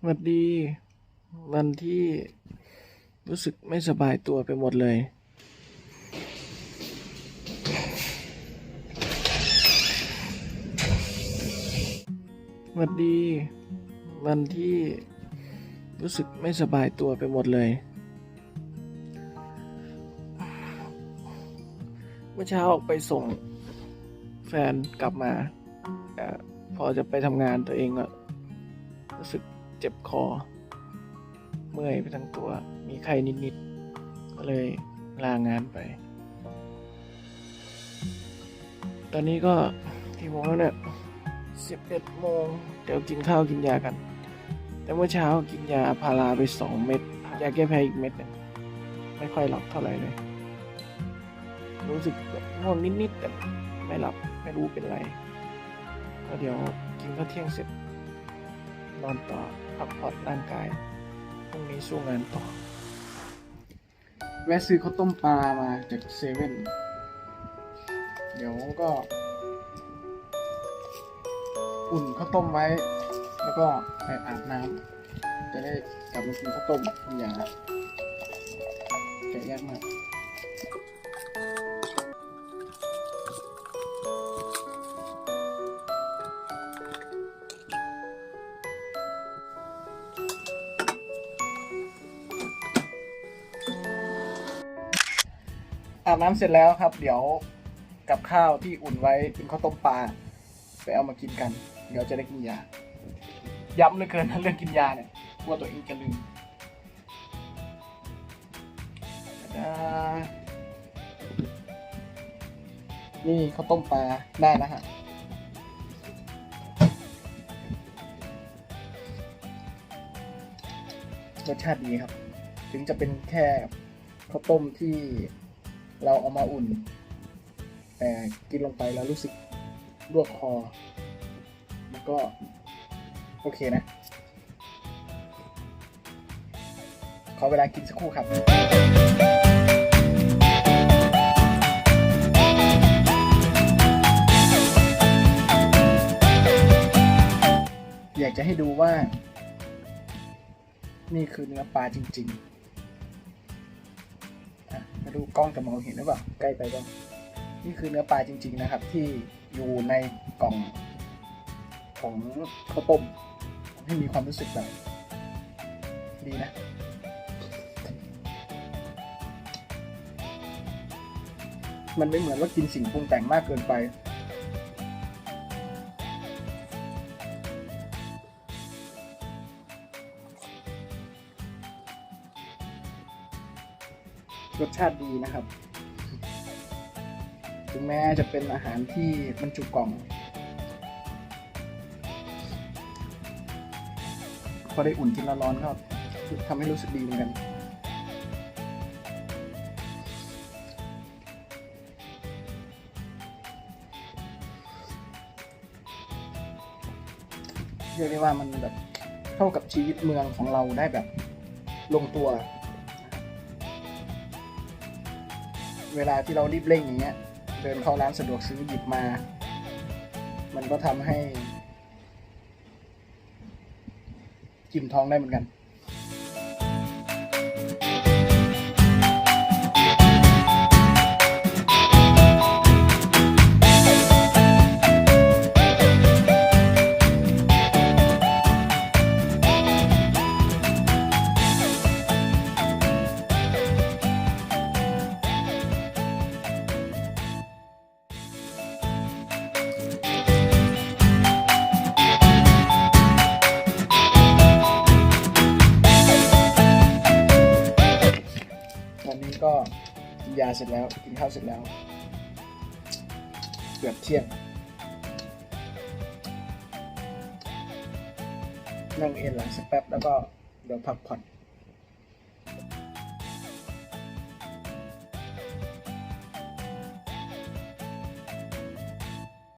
สวัสดี วันที่รู้สึกไม่สบายตัวไปหมดเลยสวัสดี วันที่รู้สึกไม่สบายตัวไปหมดเลย เมื่อเช้าออกไปส่งแฟนกลับมา พอจะไปทำงานตัวเองก็รู้สึก เจ็บคอ เมื่อยไปทั้งตัว มีไข้นิดๆ ก็เลยลางานไป ตอนนี้ก็กี่โมงแล้วเนี่ยสิบเอ็ดโมงเดี๋ยวกินข้าวกินยากัน แต่เมื่อเช้ากินยาพาราไปสองเม็ด ยาแก้แพ้อีกเม็ดนี่ยไม่ค่อยหลับเท่าไหร่เลย รู้สึกแบบง่วงนิดๆแต่ไม่หลับไม่รู้เป็นไรก็เดี๋ยวกินข้าวเที่ยงเสร็จ นอนต่อพักผ่อนร่างกายพรุ่งนี้สู้งานต่อ แวะซื้อข้าวต้มปลามาจากเซเว่นเดี๋ยวก็ อุ่นข้าวต้มไว้ แล้วก็ไปอาบน้ำจะได้กลับมากินข้าวต้มคุณยาแกะยากมาก อาบน้ำเสร็จแล้วครับ เดี๋ยวกับข้าวที่อุ่นไว้เป็นข้าวต้มปลาไปเอามากินกัน เดี๋ยวจะได้กินยา ย้ำเหลยเกินนะเรื่องกินยาเนี่ยกลัวตัวเองจะลืมอ่านี่ข้าวต้มปลาได้นะฮะ รสชาติดีครับ ถึงจะเป็นแค่ข้าวต้มที่ เราเอามาอุ่น แต่กินลงไปแล้วรู้สึกลวกคอมันก็ โอเคนะ ขอเวลากินสักครู่ครับอยากจะให้ดูว่า นี่คือเนื้อปลาจริง ๆ อะมาดูกล้องจะมองเห็นหรือเปล่าใกล้ไปบ้างนี่คือเนื้อปลาจริง ๆนะครับ ที่อยู่ในกล่องของข้าวต้มให้มีความรู้สึกแบบดีนะมันไม่เหมือนว่ากินสิ่งปรุงแต่งมากเกินไป รสชาติดีนะครับ ถึงแม้จะเป็นอาหารที่บรรจุกล่อง พอได้อุ่นกินร้อนๆก็ทำให้รู้สึกดีเหมือนกันเรียกได้ว่ามันแบบเข้ากับชีวิตเมืองของเราได้แบบลงตัว เวลาที่เรารีบเร่งอย่างเงี้ย เดินเข้าร้านสะดวกซื้อหยิบมา มันก็ทำให้ จิ้มท้องได้เหมือนกันาเสร็จแล้ว กินข้าวเสร็จแล้ว เกือบเที่ยง นั่งเอนหลังสักแป๊บแล้วก็เดี๋ยวพักผ่อน